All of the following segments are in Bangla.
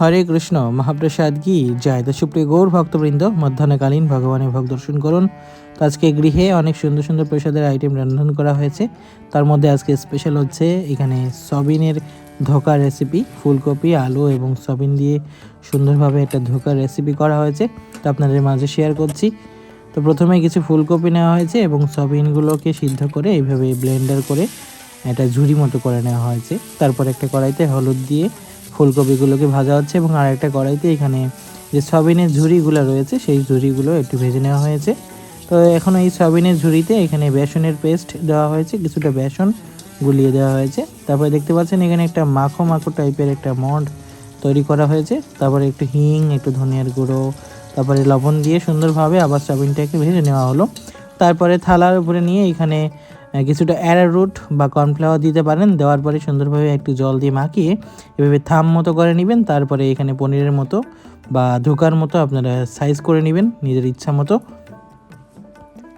হরে কৃষ্ণ, মহাপ্রসাদ কি? জয় তো সুপ্রিয় গৌর ভক্তবৃন্দ, মধ্যাহ্নকালীন ভগবানের ভক্ত দর্শন করুন। তো আজকে গৃহে অনেক সুন্দর সুন্দর প্রসাদের আইটেম রান্না করা হয়েছে। তার মধ্যে আজকে স্পেশাল হচ্ছে এখানে সবিনের ধোকা রেসিপি ফুলকপি, আলু এবং সবিন দিয়ে সুন্দরভাবে একটা ধোকার রেসিপি করা হয়েছে। তো আপনাদের মাঝে শেয়ার করছি। তো প্রথমে কিছু ফুলকপি নেওয়া হয়েছে এবং সবিনগুলোকে সিদ্ধ করে এইভাবে ব্লেন্ডার করে একটা ঝুড়ি মতো করে নেওয়া হয়েছে। তারপর একটা কড়াইতে হলুদ দিয়ে ফুলকপিগুলোকে ভাজা হচ্ছে এবং আরেকটা কড়াইতে এখানে যে সবিনের ঝুড়িগুলো রয়েছে, সেই ঝুড়িগুলো একটু ভেজে নেওয়া হয়েছে। তো এখন এই সবিনের ঝুড়িতে এখানে বেসনের পেস্ট দেওয়া হয়েছে, কিছুটা বেসন গুলিয়ে দেওয়া হয়েছে। তারপরে দেখতে পাচ্ছেন এখানে একটা মাখো মাখো টাইপের একটা মন্ড তৈরি করা হয়েছে। তারপরে একটু হিং, একটু ধনিয়ার গুঁড়ো, তারপরে লবণ দিয়ে সুন্দরভাবে আবার সয়াবিনটাকে ভেজে নেওয়া হলো। তারপরে থালার উপরে নিয়ে এখানে কিছুটা অ্যারারুট বা কর্নফ্লাওয়ার দিতে পারেন। দেওয়ার পরে সুন্দরভাবে একটু জল দিয়ে মাখিয়ে এভাবে থাম মতো করে নেবেন। তারপরে এখানে পনিরের মতো বা ধোকার মতো আপনারা সাইজ করে নেবেন নিজের ইচ্ছা মতো।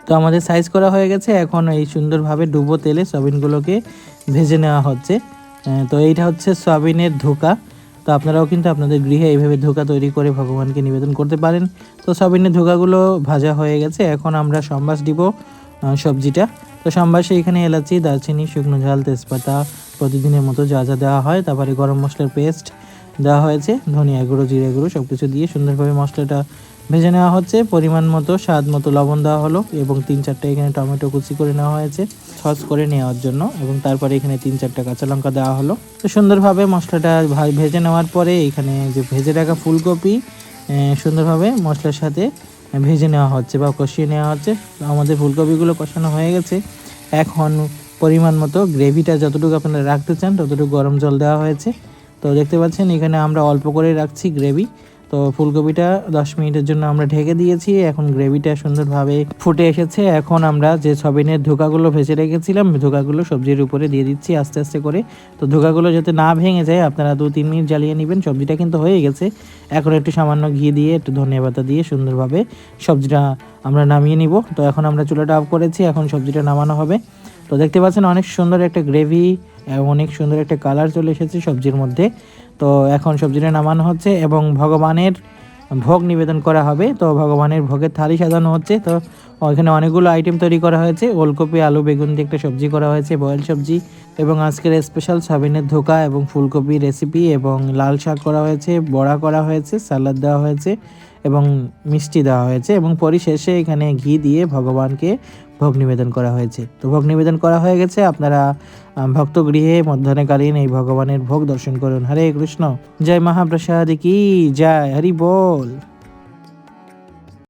তো আমাদের সাইজ করা হয়ে গেছে। এখন এই সুন্দরভাবে ডুবো তেলে সয়াবিনগুলোকে ভেজে নেওয়া হচ্ছে। তো এইটা হচ্ছে সয়াবিনের ধোকা। তো আপনারাও কিন্তু আপনাদের গৃহে এইভাবে ধোকা তৈরি করে ভগবানকে নিবেদন করতে পারেন। তো সয়াবিনের ধোকাগুলো ভাজা হয়ে গেছে। এখন আমরা সম্বাস দিব সবজিটা। তো সম্বাসে এখানে এলাচি, দারচিনি, শুকনো ঝাল, তেজপাতা প্রতিদিনের মতো যা যা দেওয়া হয়, তারপরে গরম মশলার পেস্ট দেওয়া হয়েছে, ধনিয়া গুঁড়ো, জিরে গুঁড়ো সব কিছু দিয়ে সুন্দরভাবে মশলাটা ভেজে নেওয়া হচ্ছে। পরিমাণ মতো, স্বাদ মতো লবণ দেওয়া হলো এবং তিন চারটে এখানে টমেটো কুচি করে নেওয়া হয়েছে সস করে নেওয়ার জন্য এবং তারপরে এখানে তিন চারটা কাঁচা লঙ্কা দেওয়া হলো। তো সুন্দরভাবে মশলাটা ভেজে নেওয়ার পরে এখানে যে ভেজে রাখা ফুলকপি সুন্দরভাবে মশলার সাথে ভেজে নেওয়া হচ্ছে বা কষিয়ে নেওয়া হচ্ছে। আমাদের ফুলকপিগুলো কষানো হয়ে গেছে। এখন পরিমাণ মতো গ্রেভিটা যতটুকু আপনারা রাখতে চান, ততটুকু গরম জল দেওয়া হয়েছে। তো দেখতে পাচ্ছেন, এখানে আমরা অল্প করে রাখছি গ্রেভি। তো ফুলকপিটা দশ মিনিটের জন্য আমরা ঢেকে দিয়েছি। এখন গ্রেভিটা সুন্দরভাবে ফুটে এসেছে। এখন আমরা যে সবিনের ধোকাগুলো ভেজে রেখেছিলাম, ধোকাগুলো সবজির উপরে দিয়ে দিচ্ছি আস্তে আস্তে করে। তো ধোকাগুলো যাতে না ভেঙে যায়, আপনারা দু তিন মিনিট জ্বালিয়ে নেবেন। সবজিটা কিন্তু হয়ে গেছে। এখন একটু সামান্য ঘি দিয়ে, একটু ধনিয়া পাতা দিয়ে সুন্দরভাবে সবজিটা আমরা নামিয়ে নিব। তো এখন আমরা চুলাটা অফ করেছি। এখন সবজিটা নামানো হবে। তো দেখতে পাচ্ছেন অনেক সুন্দর একটা গ্রেভি অনেক সুন্দর একটা কালার চলে এসেছে সবজির মধ্যে। তো এখন সবজিটা নামানো হচ্ছে এবং ভগবানের ভোগ নিবেদন করা হবে। তো ভগবানের ভোগের থালি সাজানো হচ্ছে। তো ওইখানে অনেকগুলো আইটেম তৈরি করা হয়েছে। ওলকপি, আলু, বেগুন দিয়ে একটা সবজি করা হয়েছে বয়েল সবজি এবং আজকের স্পেশাল সাবিনের ধোকা এবং ফুলকপি রেসিপি এবং লাল শাক করা হয়েছে, বড়া করা হয়েছে সালাদ দেওয়া হয়েছে এবং মিষ্টি দেওয়া হয়েছে এবং পরিশেষে এখানে ঘি দিয়ে ভগবানকে ভোগ নিবেদন করা হয়েছে। তো ভোগ নিবেদন করা হয়ে গেছে। আপনারা ভক্তগৃহে মধ্যাহ্নকালীন এই ভগবানের ভোগ দর্শন করুন। হরে কৃষ্ণ। জয় মহাপ্রসাদ কি? জয়, হরি বল।